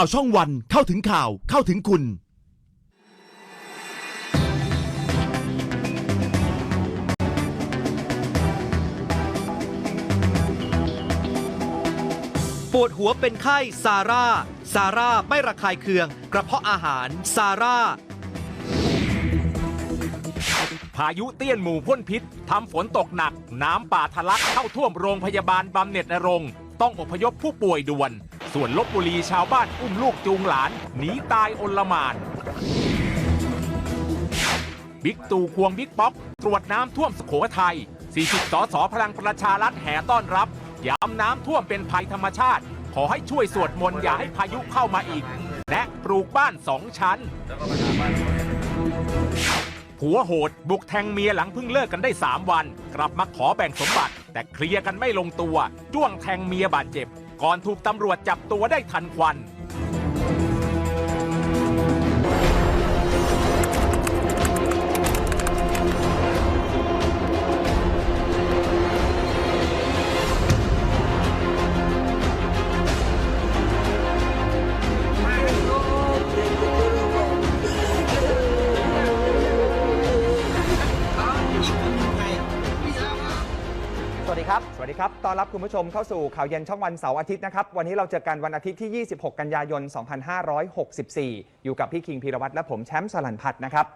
ข่าวช่องวันเข้าถึงข่าวเข้าถึงคุณ ปวดหัวเป็นไข้ซาร่า ซาร่าไม่ระคายเคือง กระเพาะอาหาร ซาร่า พายุเตี้ยนหมู่พ่นพิษทำฝนตกหนัก น้ำป่าทะลักเข้าท่วมโรงพยาบาลบำเหน็จนรงค์ต้องอพยพผู้ป่วยด่วน ส่วนลบบุรีชาวบ้านอุ้มลูกจูงหลานหนีตายอนลมานบิ๊กตู่ควงบิ๊กป๊อกตรวจน้ำท่วมสุโขทัย 40 สสพลังประชารัฐแห่ต้อนรับ ย้ำน้ำท่วมเป็นภัยธรรมชาติ ขอให้ช่วยสวดมนต์อย่าให้พายุเข้ามาอีก และปลูกบ้านสองชั้น ผัวโหด บุกแทงเมียหลังเพิ่งเลิกกันได้ 3 วัน กลับมาขอแบ่งสมบัติ แต่เคลียร์กันไม่ลงตัว จ้วงแทงเมียบาดเจ็บ ก่อนถูกตำรวจจับตัวได้ทันควัน ดีครับ สวัสดีครับ ต้อนรับคุณผู้ชมเข้าสู่ข่าวเย็นช่องวันเสาร์อาทิตย์นะครับ วันนี้เราเจอกันวันอาทิตย์ที่ 26 กันยายน 2564 อยู่กับพี่คิงพีรวัตรและผมแชมป์สลันพัฒน์นะครับ